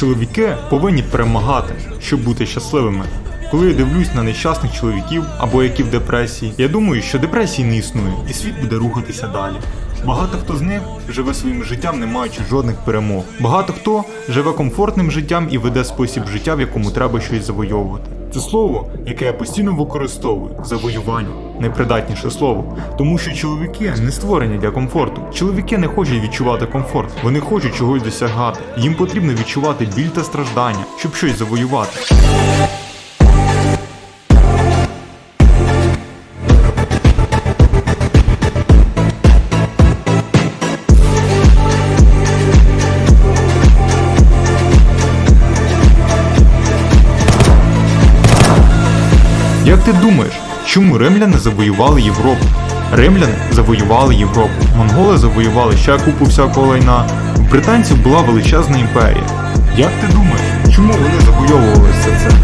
Чоловіки повинні перемагати, щоб бути щасливими. Коли я дивлюсь на нещасних чоловіків або які в депресії, я думаю, що депресії не існує, і світ буде рухатися далі. Багато хто з них живе своїм життям, не маючи жодних перемог. Багато хто живе комфортним життям і веде спосіб життя, в якому треба щось завойовувати. Це слово, яке я постійно використовую завоювання, найпридатніше слово, тому що чоловіки не створені для комфорту. Чоловіки не хочуть відчувати комфорт, вони хочуть чогось досягати. Їм потрібно відчувати біль та страждання, щоб щось завоювати. Як ти думаєш, чому римляни завоювали Європу? Римляни завоювали Європу, монголи завоювали ще купу всякого лайна. У британців була величезна імперія. Як ти думаєш, чому вони завойовували все це?